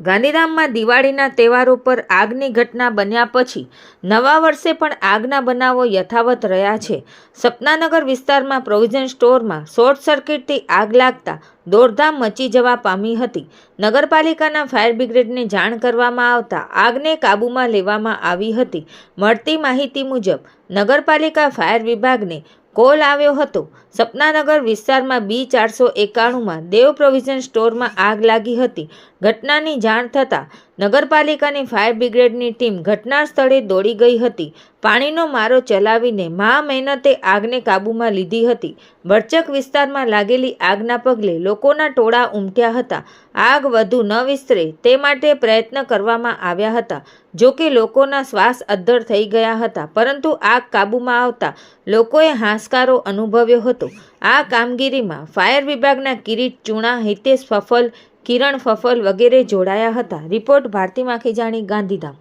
ગાંધીધામમાં દિવાળીના તહેવારો પર આગની ઘટના બન્યા પછી નવા વર્ષે પણ આગના બનાવો યથાવત રહ્યા છે. સપનાનગર વિસ્તારમાં પ્રોવિઝન સ્ટોરમાં શોર્ટ સર્કિટથી આગ લાગતા દોડધામ મચી જવા પામી હતી. નગરપાલિકાના ફાયર બ્રિગેડને જાણ કરવામાં આવતા આગને કાબૂમાં લેવામાં આવી હતી. મળતી માહિતી મુજબ, નગરપાલિકા ફાયર વિભાગને કોલ આવ્યો હતો. સપનાનગર વિસ્તારમાં બી ચારસો એકાણુંમાં દેવ પ્રોવિઝન સ્ટોરમાં આગ લાગી હતી. ઘટનાની જાણ થતાં નગરપાલિકાની ફાયર બ્રિગેડની ટીમ ઘટના સ્થળે દોડી ગઈ હતી. પાણીનો મારો ચલાવીને મહા મહેનતે આગને કાબૂમાં લીધી હતી. ભરચક વિસ્તારમાં લાગેલી આગના પગલે લોકોના ટોળા ઉમટ્યા હતા. આગ વધુ ન વિસ્તરે તે માટે પ્રયત્ન કરવામાં આવ્યા હતા. જોકે લોકોના શ્વાસ અદ્ધર થઈ ગયા હતા, પરંતુ આગ કાબૂમાં આવતા લોકોએ હાશકારો અનુભવ્યો હતો. આ કામગીરીમાં ફાયર વિભાગના કિરીટ ચૂણા હિતેશ ફફલ કિરણ ફફલ વગેરે જોડાયા હતા. રિપોર્ટ ભારતી માખીજાણી ગાંધીધામ.